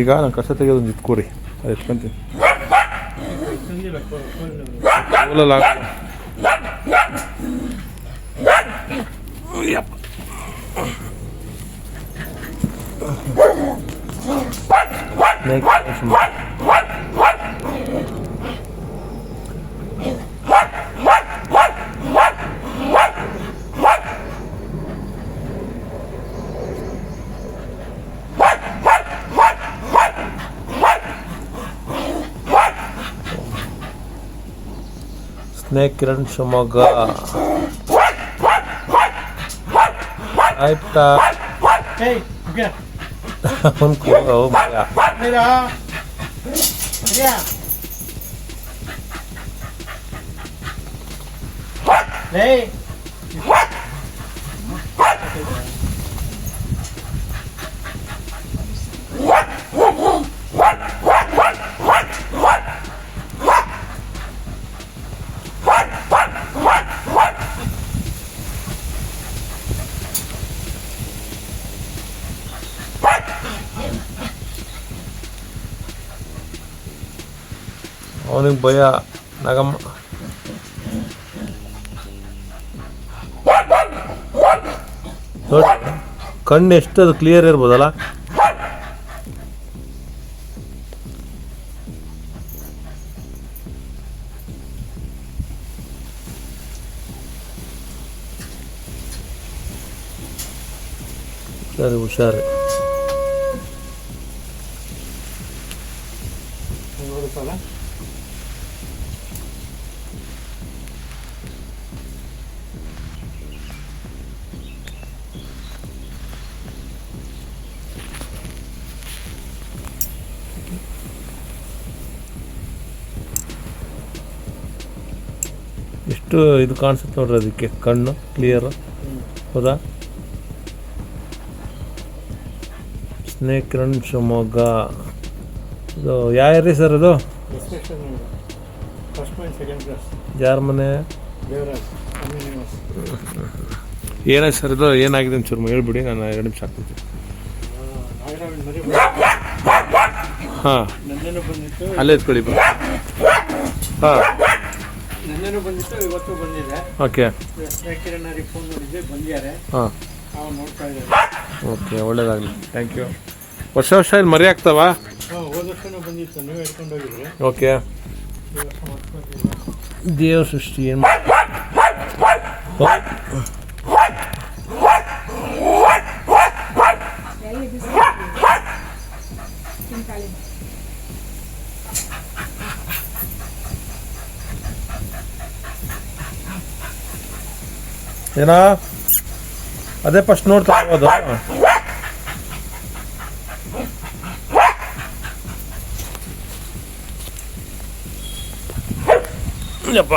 ಈಗ ನಾನು ಕಸ ತೆಗೆಯೋದು ಒಂದು ಇಟ್ಕೊಡಿ ಅದು ಎತ್ಕೊಂತೀನಿ ಕೋಲಲ್ಲಿ ಹಾಕು. ಯಪ್ಪ. Next. ಸ್ನೇಕ್ ಕಿರಣ್ ಶಿವಮೊಗ್ಗ ಆಯ್ತಾ Hey, okay. ಅವ್ನು ಕೋ ಮಗ Mira. Mira. Hey. ಅವನಿಗೆ ಭಯ ನಗಮ್ಮ ನೋಡಿ ಕಣ್ಣು ಎಷ್ಟು ಅದು ಕ್ಲಿಯರ್ ಇರ್ಬೋದಲ್ಲ? ಸರಿ ಹುಷಾರು. ಎಷ್ಟು ಇದು ಕಾಣಿಸುತ್ತೆ ನೋಡ್ರಿ ಅದಕ್ಕೆ. ಕಣ್ಣು ಕ್ಲಿಯರ್ ಹೌದಾ? ಸ್ನೇಕ್ ರನ್ ಶಿವಮೊಗ್ಗ ಇದು ಯಾವ ರೀ ಸರ್ ಇದು? ಯಾರ ಮನೆ ಏನಾಯ್ತು ಸರ್ ಇದು? ಏನಾಗಿದೆ ಒಂಚೂರು ಹೇಳ್ಬಿಡಿ, ನಾನು ಎರಡು ನಿಮಿಷ ಹಾಕ್ತೀನಿ. ಹಾಂ. ಅಲ್ಲೇ ಎತ್ಕೊಳ್ಳಿ ಹಾಂ. ನೆನ್ನೆನೂ ಬಂದಿತ್ತು ಇವತ್ತು ಬಂದಿದೆ. ಓಕೆ. ಕಿರಣರಿಗೆ ಫೋನ್ ಮಾಡಿದ್ದೆ ಬಂದಿದ್ದಾರೆ. ಹಾಂ. ನಾವು ನೋಡ್ತಾ ಇದ್ದಾರೆ. ಓಕೆ ಒಳ್ಳೇದಾಗಲಿ. ಥ್ಯಾಂಕ್ ಯು ವರ್ಷ ವರ್ಷ ಇಲ್ಲಿ ಮರಿ ಆಗ್ತಾವ? ಹಾಂ ಹೋದ ವರ್ಷನೂ ಬಂದಿತ್ತು ನೀವು ಹಿಡ್ಕೊಂಡು ಹೋಗಿದ್ರಿ. ಓಕೆ. ದೇವ ಸೃಷ್ಟಿ ಏನು ಏನಾ? ಅದೇ ಫಸ್ಟ್ ನೋಡ್ತಾ ಇರೋದು. ಯಪ್ಪ.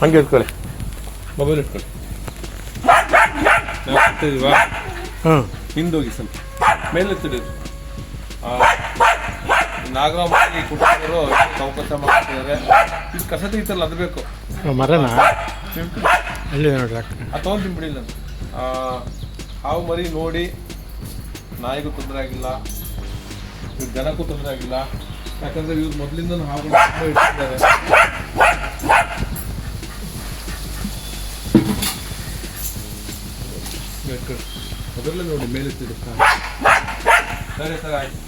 ಹಂಗೆ ಇಟ್ಕೊಳ್ಳಿ. ಮೊಬೈಲ್ ಇಟ್ಕೊಳ್ಳಿ. ನಾವು ಹಾಕ್ತಿದೀವಾ ಹಾಂ ಹಿಂದೋಗಿ ಸ್ವಲ್ಪ. ಮೇಲೆ ಎತ್ತಿಡಿ ನಾಗರಾಮಿ ಕುಟುಂಬರು ಅವಕಾಶ ಮಾಡ್ತಿದ್ದಾರೆ. ಇದು ಕಸ ತೆಗಿತಾರಲ್ಲ ಅದು ಬೇಕು. ಮರನ? ಅಲ್ಲಿ ನೋಡ್ರಿ ಅದು ತೊಗೊಂಡು ಬಿಡಿ ಆ, ಹಾವು ಮರಿ ನೋಡಿ ನಾಯಿಗೂ ತೊಂದರೆ ಆಗಿಲ್ಲ. ಈ ಜನಕ್ಕೂ ತೊಂದರೆ ಆಗಿಲ್ಲ. ಯಾಕಂದ್ರೆ ಇವ್ರು ಮೊದಲಿಂದ ಹಾವು ಇಟ್ಟಿದ್ದಾರೆ. ಅದರಲ್ಲೇ ನೋಡಿ ಮೇಲೆ ತಿರುಗ್ತಾ ಸರಿ ಸರ್ ಆಯ್ತು.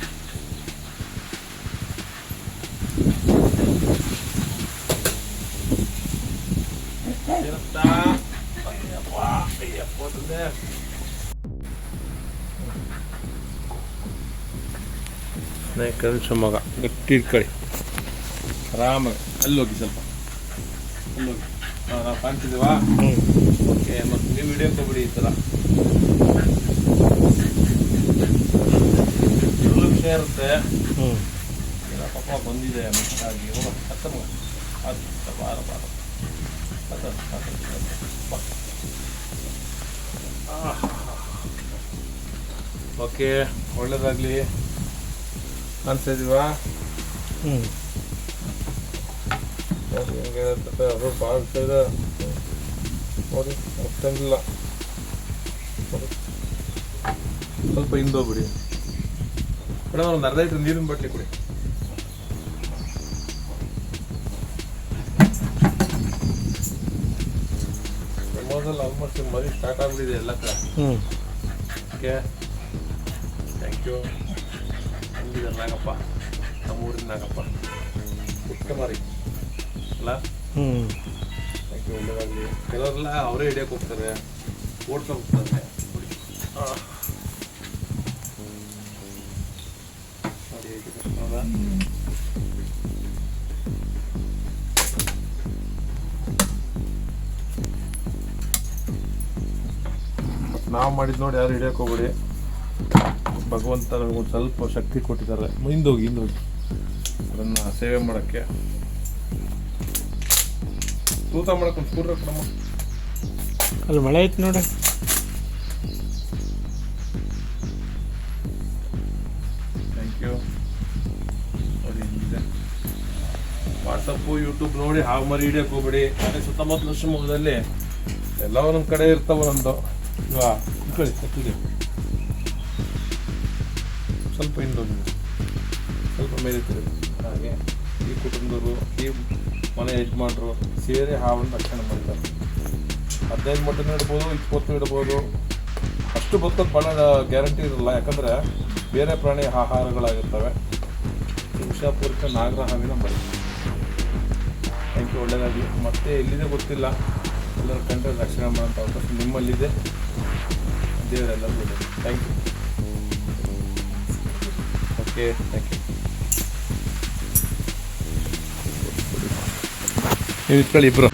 ಸ್ನೇಹಿತರೆ ಶಿವಮೊಗ್ಗ ಗಟ್ಟಿ ಇಟ್ಕೊಳ್ಳಿ ಆರಾಮಾಗಿ ಅಲ್ಲೋಗಿ ಸ್ವಲ್ಪ. ಅಲ್ಲೋಗಿ. ನಾವು ಕಾಣ್ತಿದ್ದೀವಾ? ಓಕೆ ಮತ್ತು ನೀವು ವಿಡಿಯೋ ತಗೊಬಿಡಿ ಈ ಥರ ಒಳ್ಳೆ ವಿಷಯ ಇರುತ್ತೆ. ಪಾಪ ಬಂದಿದೆ ಮಕ್ಕಳಾಗಿ ಹತ್ತ ಹತ್ತ ಬಾರ. ಬಾರ ಓಕೆ ಒಳ್ಳೇದಾಗಲಿ. ಅನ್ಸಿದೀವಾ ಹ್ಞೂ ನೋಡಿ ಹೆಂಗೆ ಅದು ಭಾಳ ಇದೆ ನೋಡಿ ಮುಟ್ಟಂಗಿಲ್ಲ ಸ್ವಲ್ಪ ಹಿಂದೋಗ್ಬಿಡಿ ಮೇಡಮ್ ಒಂದು ಅರ್ಧ ಲೀಟ್ರ್ ನೀರಿನ ಬಟ್ಲಿ ಕೊಡಿ ನಮ್ಮದ್ರಲ್ಲಿ ಆಲ್ಮೋಸ್ಟ್ ಮರಿ ಸ್ಟಾರ್ಟ್ ಆಗ್ಬಿಟ್ಟಿದೆ ಎಲ್ಲ ಕಡೆ ಹ್ಞೂ ಓಕೆ ಥ್ಯಾಂಕ್ ಯು ಹಂಗಿದೆ ನಾಗಪ್ಪ ನಮ್ಮೂರಿನ ನಾಗಪ್ಪ ಪುಟ್ಟ ಮಾರಿ ಅಲ್ಲ? ಹ್ಞೂ ಥ್ಯಾಂಕ್ ಯು ಒಳ್ಳೇದಾಗಲಿ? ಕೆಲವರೆಲ್ಲ ಅವರೇ ಹಿಡಿಯೋಕೆ ಹೋಗ್ತಾರೆ. ಓಡ್ತಾ ಹೋಗ್ತಾರೆ. ಹೌದಾ ನಾವು ಮಾಡಿದ್ ನೋಡಿ ಯಾರು ಹಿಡಿಯಕ್ಕೆ ಹೋಗ್ಬೇಡಿ. ಭಗವಂತ ಒಂದು ಸ್ವಲ್ಪ ಶಕ್ತಿ ಕೊಟ್ಟಿದ್ದಾರೆ. ಹಿಂದೋಗಿ ಹಿಂದೋಗಿ. ಅದನ್ನು ಸೇವೆ ಮಾಡೋಕ್ಕೆ. ತೂತ ಮಾಡಕ್ಕೆ ಒಂದು ಸ್ಕೂಟ್ರ್ ಕೊಡಮ್ಮ ಅಲ್ಲಿ ಮಳೆ ಐತೆ ನೋಡಿ. ಥ್ಯಾಂಕ್ ಯು ವಾಟ್ಸಪ್ಪು ಯೂಟ್ಯೂಬ್ ನೋಡಿ ಹಾವು ಮರಿ ಹಿಡಿಯಕ್ಕೆ ಹೋಗ್ಬೇಡಿ. ಅದೇ ಸುತ್ತಮುತ್ತಲ ಶಿವಮೊಗ್ಗದಲ್ಲಿ ಎಲ್ಲ ಒಂದೊಂದು ಕಡೆ ಇರ್ತಾವ ನಮ್ಮದು ಇವಾಗ ಸ್ವಲ್ಪ ಹಿಂದೊಂದು ಸ್ವಲ್ಪ ಮೇಲೆ ತಿರುಗಿ ಹಾಗೆ ಈ ಕುಟುಂಬದವರು ಈ ಮನೆ ಯಜಮಾನರು ಸೇರಿ ಹಾವನ್ನು ರಕ್ಷಣೆ ಮಾಡ್ತಾರೆ ಹದಿನೈದು ಮಟ್ಟನ ಇಡ್ಬೋದು, ಇಪ್ಪತ್ತು ಇಡ್ಬೋದು. ಅಷ್ಟು ಬದುಕೋದು ಭಾಳ ಗ್ಯಾರಂಟಿ ಇರಲ್ಲ. ಯಾಕಂದರೆ ಬೇರೆ ಪ್ರಾಣಿ ಆಹಾರಗಳಾಗಿರ್ತವೆ. ಪೂರ್ವಕ ನಾಗರ ಹಾವಿನ ಮರಿ. ಥ್ಯಾಂಕ್ ಯು ಒಳ್ಳೆಯದಾಗಿ ಮತ್ತೆ ಎಲ್ಲಿದೆ ಗೊತ್ತಿಲ್ಲ. ಎಲ್ಲರ ಕಂಡ್ರೆ ರಕ್ಷಣೆ ಮಾಡೋಂಥ ಅವಕಾಶ ನಿಮ್ಮಲ್ಲಿದೆ. ದೇವರೆಲ್ಲರೂ ಒಳ್ಳೆಯದು thank you okay thank you ನೀವು ಇಟ್ಕೊಳ್ಳಿ ಇಬ್ಬರು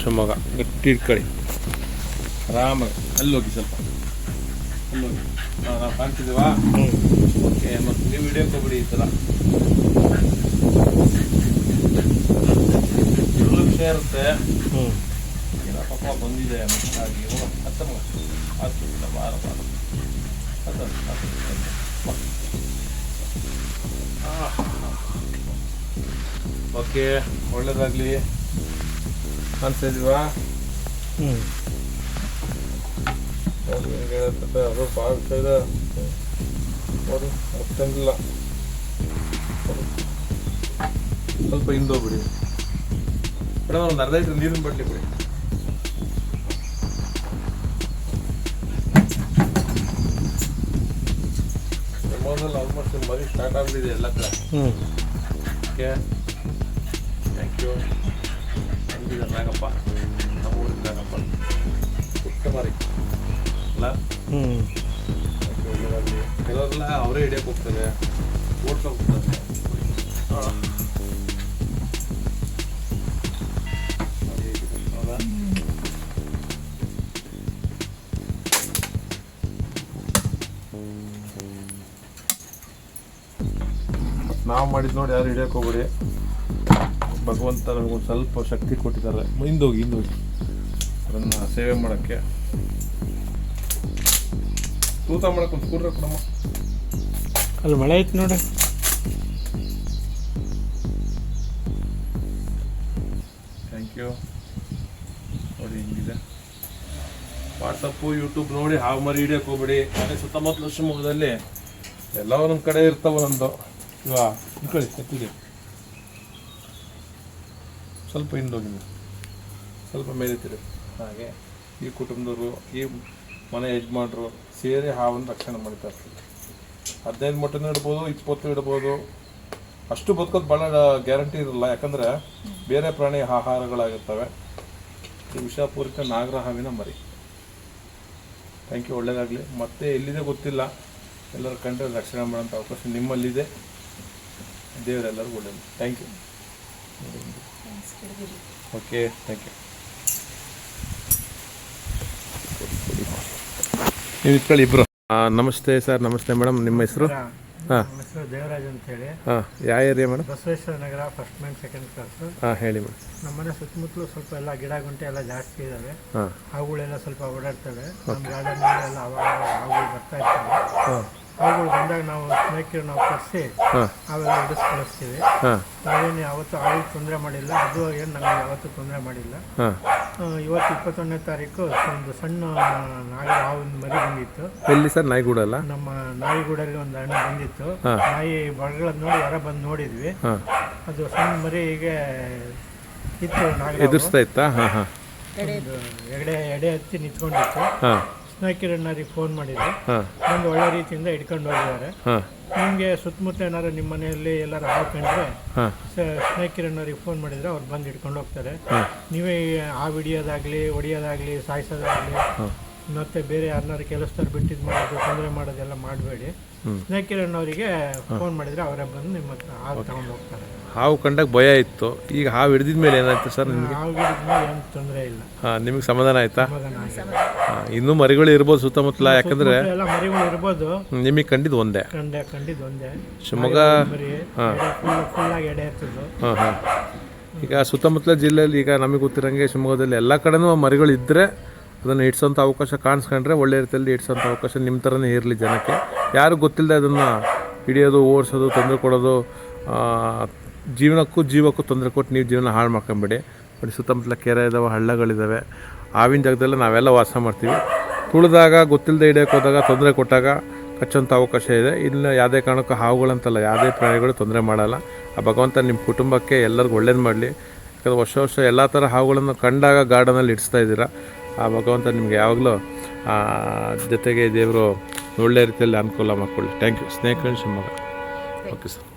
ಶಿವಮೊಗ್ಗ ಗಟ್ಟಿ ಇಟ್ಕೊಳ್ಳಿ ಆರಾಮಾಗಿ ಅಲ್ಲಿ ಹೋಗಿ ಸ್ವಲ್ಪ. ಅಲ್ಲಿ ಹೋಗಿ ಹಾಂ ನಾವು ಕಾಣ್ತಿದ್ದೀವಾ? ಹ್ಞೂ ಓಕೆ ಮತ್ತು ನೀವು ವಿಡಿಯೋ ಕೊಬಿಡಿ ಈ ಒಳ್ಳೆ ವಿಷಯ ಇರುತ್ತೆ. ಪಾಪ ಬಂದಿದೆ ಮತ್ತಾಗಿ ಹತ್ತಮ್ಮ ಓಕೆ ಒಳ್ಳೇದಾಗಲಿ. ಅನ್ಸಿದ್ವಾ ಹ್ಞೂ ಅದು ಭಾಳ ವಿಷಯ ಅವರು ಸ್ವಲ್ಪ ಹಿಂದೋಗ್ಬಿಡಿ. ಮೇಡಮ್ ಒಂದು ಅರ್ಧ ಲೀಟ್ರ್ ನೀರಿನ ಬಡ್ಲಿ ಕೊಡಿ. ನಮ್ಮದ್ರಲ್ಲಿ ಆಲ್ಮೋಸ್ಟ್ ಮರಿ ಸ್ಟಾರ್ಟ್ ಆಗ್ಬಿಟ್ಟಿದೆ ಎಲ್ಲ ಕಡೆ ಹ್ಞೂ ಓಕೆ ಥ್ಯಾಂಕ್ ಯು ಹಂಗಿದೆ ನಾಗಪ್ಪ ನಮ್ಮೂರಿನ ನಾಗಪ್ಪ ಪುಟ್ಟ ಮಾರಿ ಅಲ್ಲ ಹ್ಞೂ ಥ್ಯಾಂಕ್ ಯು ಒಳ್ಳೆಯದಾಗಲಿ ಕೆಲವರೆಲ್ಲ ಅವರೇ ಹಿಡಿಯೋಕೆ ಹೋಗ್ತಾರೆ ಓಡ್ತಾ ಹೋಗ್ತಾರೆ ಆ. ನಾವು ಮಾಡಿದ್ ನೋಡಿ ಯಾರು ಹಿಡಿಯೋಕೆ ಹೋಗ್ಬಿಡಿ. ಭಗವಂತ ನಮಗೊಂದು ಸ್ವಲ್ಪ ಶಕ್ತಿ ಕೊಟ್ಟಿದ್ದಾರೆ. ಹಿಂದೋಗಿ ಹಿಂದೋಗಿ. ಅದನ್ನು ಸೇವೆ ಮಾಡೋಕ್ಕೆ. ತೂತ ಮಾಡಕ್ಕೆ ಒಂದು ಸ್ಕೂಟ್ರ್ ಕೊಡಮ್ಮ. ಅಲ್ಲಿ ಮಳೆ ಐತೆ ನೋಡಿ ಥ್ಯಾಂಕ್ ಯು ನೋಡಿ ಹಿಂಗಿದೆ. ವಾಟ್ಸಪ್ಪು ಯೂಟ್ಯೂಬ್ ನೋಡಿ ಹಾವು ಮರಿ ಹಿಡಿಯೋಕೆ ಹೋಗ್ಬಿಡಿ. ಅದೇ ಸುತ್ತಮುತ್ತಲು ಶಿವಮೊಗ್ಗದಲ್ಲಿ ಎಲ್ಲ ಒಂದೊಂದು ಕಡೆ ಇರ್ತಾವ ಒಂದೊಂದು ಇವಾ ಇಟ್ಕೊಳ್ಳಿ ಸ್ವಲ್ಪ ಹಿಂದೋಗಿ ನೀವು. ಸ್ವಲ್ಪ ಮೇಲೆ ತಿರುಗಿ ಹಾಗೆ. ಈ ಕುಟುಂಬದವರು ಈ ಮನೆ ಯಜಮಾನರು ಸೇರಿ ಹಾವನ್ನು ರಕ್ಷಣೆ ಮಾಡ್ತಾ ಇರ್ತೀವಿ ಹದಿನೈದು ಮೊಟ್ಟೆನೂ ಇಡ್ಬೋದು ಇಪ್ಪತ್ತು ಇಡ್ಬೋದು. ಅಷ್ಟು ಬದುಕೋದು ಭಾಳ ಗ್ಯಾರಂಟಿ ಇರಲ್ಲ. ಯಾಕಂದರೆ ಬೇರೆ ಪ್ರಾಣಿ ಆಹಾರಗಳಾಗಿರ್ತವೆ. ಈ ವಿಷಪೂರಿತ ನಾಗರ ಹಾವಿನ ಮರಿ. ಥ್ಯಾಂಕ್ ಯು ಒಳ್ಳೆಯದಾಗಲಿ ಮತ್ತೆ ಎಲ್ಲಿದೆ ಗೊತ್ತಿಲ್ಲ. ಎಲ್ಲರ ಕಂಡ್ರೆ ರಕ್ಷಣೆ ಮಾಡೋಂಥ ಅವಕಾಶ ನಿಮ್ಮಲ್ಲಿದೆ. ದೇವರೆಲ್ಲರೂ ಒಳ್ಳೆಯದು thank you okay thank you ನೀವು ಇಟ್ಕೊಳ್ಳಿ ಇಬ್ಬರು ನಮಸ್ತೆ ಸರ್ ನಮಸ್ತೆ ಮೇಡಮ್ ನಿಮ್ಮ ಹೆಸರು? ಹಾಂ. ಹೆಸರು ದೇವರಾಜ್ ಅಂತೇಳಿ. ಹಾಂ ಯಾವ area madam? Basaveshwara Nagar first main second class ಹಾಂ ಹೇಳಿ ಮೇಡಮ್. ನಮ್ಮನೆ ಸುತ್ತಮುತ್ತಲು ಸ್ವಲ್ಪ ಎಲ್ಲ ಗಿಡ ಗುಂಟೆ ಎಲ್ಲ ಜಾಸ್ತಿ ಇದ್ದಾವೆ ಹಾಂ. ಹಾವುಗಳೆಲ್ಲ ಸ್ವಲ್ಪ ಓಡಾಡ್ತವೆ. ನಮ್ಮ ಗಾರ್ಡನ್ ಎಲ್ಲ ಹಾವುಗಳು ಬರ್ತಾ ಇರ್ತವೆ. ಹಾವುಗಳು ಬಂದಾಗ ನಾವು ಸ್ನೇಹಿತರು ನಾವು ಕರೆಸಿ ಅವೆಲ್ಲ ಹಿಡಿಸ್ ಕಳಿಸ್ತೀವಿ ಯಾವತ್ತು ನಾವೇನು ಯಾವತ್ತೂ ಹಾವಿಗೆ ತೊಂದರೆ ಮಾಡಿಲ್ಲ. ಅದು ಏನು ನಮಗೆ ಯಾವತ್ತೂ ತೊಂದರೆ ಮಾಡಿಲ್ಲ. ಇವತ್ತು ಇಪ್ಪತ್ತೊಂದನೇ ತಾರೀಕು ಒಂದು ಸಣ್ಣ ನಾಯಿ ಹಾವಿನ ಮರಿ ಬಂದಿತ್ತು. ಎಲ್ಲಿ ಸರ್ ನಾಯಿಗೂಡ ಅಲ್ಲ? ನಮ್ಮ ನಾಯಿಗೂಡಲ್ಲಿ ಒಂದು ಹಣ್ಣು ಬಂದಿತ್ತು. ನಾಯಿ ಬಗಳದ್ ನೋಡಿ ಹೊರ ಬಂದು ನೋಡಿದ್ವಿ. ಅದು ಸಣ್ಣ ಮರಿ ಹೀಗೆ ಇತ್ತು ನಾಯಿ ಎದುರಿಸ್ತಾ ಇತ್ತಾ? ಎಡೆ ಎಡೆ ಹತ್ತಿ ನಿಂತ್ಕೊಂಡಿತ್ತು. ಸ್ನೇಹಿತರನ್ನರಿಗೆ ಫೋನ್ ಮಾಡಿದ್ರು ಒಂದು ಒಳ್ಳೆ ರೀತಿಯಿಂದ ಇಟ್ಕೊಂಡು ಹೋಗಿದ್ದಾರೆ. ನಿಮ್ಗೆ ಸುತ್ತಮುತ್ತ ಏನಾದ್ರು ನಿಮ್ಮ ಮನೆಯಲ್ಲಿ ಎಲ್ಲರೂ ಹಾಕೊಂಡ್ರೆ ಹಾಂ. ಸ್ನೇಹಿತರನ್ನರಿಗೆ ಫೋನ್ ಮಾಡಿದ್ರೆ ಅವ್ರು ಬಂದು ಇಟ್ಕೊಂಡು ಹೋಗ್ತಾರೆ. ನೀವೇ ಆ ಹಿಡಿಯೋದಾಗ್ಲಿ ಹೊಡಿಯೋದಾಗ್ಲಿ ಸಾಯಿಸೋದಾಗ್ಲಿ ಮತ್ತೆ ಬೇರೆ ಯಾರನ್ನಾರು ಕೆಲಸದವ್ರು ಬಿಟ್ಟಿದ್ದು ಮಾಡೋದು ತೊಂದರೆ ಮಾಡೋದೆಲ್ಲ ಮಾಡಬೇಡಿ. ಹ್ಮ್. ಸ್ನೇಹಿತರನ್ನವರಿಗೆ ಫೋನ್ ಮಾಡಿದ್ರೆ ಅವರೇ ಬಂದು ನಿಮ್ಮ ಹತ್ರ ಹಾವು ತಗೊಂಡು ಹೋಗ್ತಾರೆ. ಹಾವು ಕಂಡಾಗ ಭಯ ಇತ್ತು. ಈಗ ಹಾವು ಹಿಡಿದ್ಮೇಲೆ ಏನಾಯ್ತು ಸರ್ ನಿಮಗೆ? ಹಾವು ಹಿಡಿದ್ಮೇಲೆ ಏನು ತೊಂದರೆ ಇಲ್ಲ. ಹಾಂ ನಿಮಗೆ ಸಮಾಧಾನ ಆಯ್ತಾ. ಹಾಂ ಇನ್ನೂ ಮರಿಗಳು ಇರ್ಬೋದು ಸುತ್ತಮುತ್ತಲ ಯಾಕಂದರೆ ಎಲ್ಲ ಮರಿಗಳು ಇರ್ಬೋದು. ನಿಮಗೆ ಕಂಡಿದ್ದು ಒಂದೇ? ಕಂಡೆ ಕಂಡಿದ್ದು ಒಂದೇ. ಶಿವಮೊಗ್ಗ ಮರಿ ಫುಲ್ ಫುಲ್ಲಾಗಿ ಎಡೆ ಇರ್ತದ್ದು. ಹಾಂ ಹಾಂ. ಈಗ ಸುತ್ತಮುತ್ತಲ ಜಿಲ್ಲೆಯಲ್ಲಿ ಈಗ ನಮಗೆ ಗೊತ್ತಿರಂಗೆ ಶಿವಮೊಗ್ಗದಲ್ಲಿ ಎಲ್ಲ ಕಡೆನೂ ಮರಿಗಳು ಇದ್ದರೆ ಅದನ್ನು ಇಡ್ಸೋಂಥ ಅವಕಾಶ ಕಾಣಿಸ್ಕೊಂಡ್ರೆ ಒಳ್ಳೆ ರೀತಿಯಲ್ಲಿ ಇಡ್ಸೋಂಥ ಅವಕಾಶ ನಿಮ್ಮ ಥರನೇ ಇರಲಿ ಜನಕ್ಕೆ. ಯಾರು ಗೊತ್ತಿಲ್ಲದೆ ಅದನ್ನು ಹಿಡಿಯೋದು, ಓಡಿಸೋದು, ತೊಂದರೆ ಕೊಡೋದು ಜೀವನಕ್ಕೂ ಜೀವಕ್ಕೂ ತೊಂದರೆ ಕೊಟ್ಟು ನೀವು ಜೀವನ ಹಾಳು ಮಾಡ್ಕೊಂಬೇಡಿ. ಬಟ್ ಸುತ್ತಮುತ್ತಲ ಕೆರೆ ಇದಾವೆ ಹಳ್ಳಗಳಿದ್ದಾವೆ ಆವಿನ ಜಾಗದಲ್ಲಿ ನಾವೆಲ್ಲ ವಾಸ ಮಾಡ್ತೀವಿ. ತುಳಿದಾಗ, ಗೊತ್ತಿಲ್ಲದೆ ಹಿಡಿಯೋಕೆ ಹೋದಾಗ, ತೊಂದರೆ ಕೊಟ್ಟಾಗ ಕಚ್ಚೋಂಥ ಅವಕಾಶ ಇದೆ. ಇನ್ನು ಯಾವುದೇ ಕಾರಣಕ್ಕೂ ಹಾವುಗಳಂತಲ್ಲ, ಯಾವುದೇ ಪ್ರಾಣಿಗಳು ತೊಂದರೆ ಮಾಡಲ್ಲ. ಆ ಭಗವಂತ ನಿಮ್ಮ ಕುಟುಂಬಕ್ಕೆ ಎಲ್ಲರಿಗೂ ಒಳ್ಳೇದು ಮಾಡಲಿ. ಯಾಕಂದರೆ ವರ್ಷ ವರ್ಷ ಎಲ್ಲ ಥರ ಹಾವುಗಳನ್ನು ಕಂಡಾಗ ಗಾರ್ಡನಲ್ಲಿ ಇಡಿಸ್ತಾ ಇದ್ದೀರಾ. ಆ ಭಗವಂತ ನಿಮಗೆ ಯಾವಾಗಲೂ ಜೊತೆಗೆ ದೇವರು ಒಳ್ಳೆ ರೀತಿಯಲ್ಲಿ ಅನುಕೂಲ ಮಾಡಿಕೊಳ್ಳಿ. ಥ್ಯಾಂಕ್ ಯು ಸ್ನೇಹಿತರು ಶಿವಮೊಗ್ಗ ಓಕೆ ಸರ್